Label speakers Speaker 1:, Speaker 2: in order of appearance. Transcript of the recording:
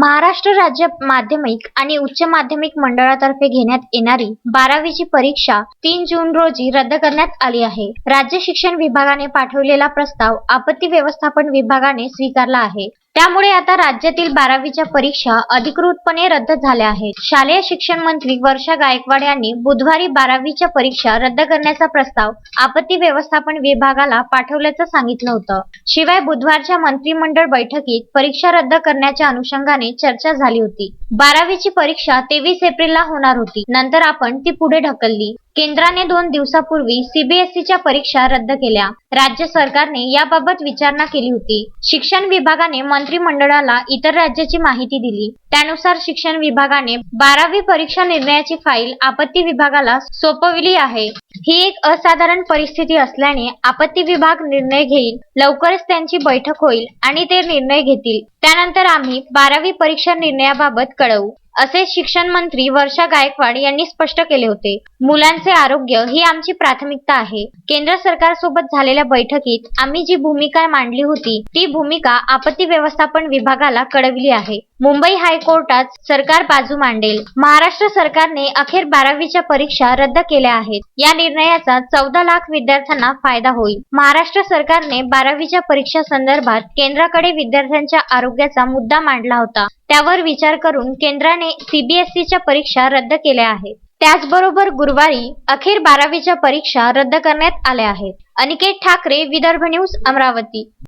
Speaker 1: महाराष्ट्र राज्य माध्यमिक आणि उच्च माध्यमिक मंडळातर्फे घेण्यात येणारी बारावीची परीक्षा तीन जून रोजी रद्द करण्यात आली आहे. राज्य शिक्षण विभागाने पाठवलेला प्रस्ताव आपत्ती व्यवस्थापन विभागाने स्वीकारला आहे. त्यामुळे आता राज्यातील बारावीच्या परीक्षा अधिकृतपणे रद्द झाल्या आहेत. शालेय शिक्षण मंत्री वर्षा गायकवाड यांनी बुधवारी बारावीच्या परीक्षा रद्द करण्याचा प्रस्ताव आपत्ती व्यवस्थापन विभागाला पाठवल्याचं सांगितलं होतं. शिवाय बुधवारच्या मंत्रिमंडळ बैठकीत परीक्षा रद्द करण्याच्या अनुषंगाने चर्चा झाली होती. बारावीची परीक्षा तेवीस एप्रिलला होणार होती. नंतर आपण ती पुढे ढकलली. केंद्राने दोन दिवसापूर्वी सीबीएसईच्या परीक्षा रद्द केल्या. राज्य सरकारने याबाबत विचारणा केली होती. शिक्षण विभागाने मंत्रिमंडळाला इतर राज्याची माहिती दिली. त्यानुसार शिक्षण विभागाने बारावी परीक्षा निर्णयाची फाईल आपत्ती विभागाला सोपविली आहे. ही एक असाधारण परिस्थिती असल्याने आपत्ती विभाग निर्णय घेईल लवकरच त्यांची बैठक होईल आणि ते निर्णय घेतील. त्यानंतर आम्ही बारावी परीक्षा निर्णयाबाबत कळवू. असे शिक्षण मंत्री वर्षा गायकवाड यांनी स्पष्ट केले होते. मुलांचे आरोग्य ही आमची प्राथमिकता आहे. केंद्र सरकारसोबत झालेल्या बैठकीत आम्ही जी भूमिका मांडली होती ती भूमिका आपत्ती व्यवस्थापन विभागाला कळविली आहे. मुंबई हायकोर्टात सरकार बाजू मांडेल. महाराष्ट्र सरकारने अखेर बारावीच्या परीक्षा रद्द केल्या आहेत. या निर्णयाचा चौदा लाख विद्यार्थ्यांना फायदा होईल. महाराष्ट्र सरकारने बारावीच्या परीक्षा संदर्भात केंद्राकडे विद्यार्थ्यांच्या आरोग्याचा मुद्दा मांडला होता. त्यावर विचार करून केंद्राने सीबीएसईच्या परीक्षा रद्द केल्या आहेत. त्याचबरोबर गुरुवारी अखेर बारावीच्या परीक्षा रद्द करण्यात आल्या आहेत. अनिकेत ठाकरे विदर्भ न्यूज अमरावती.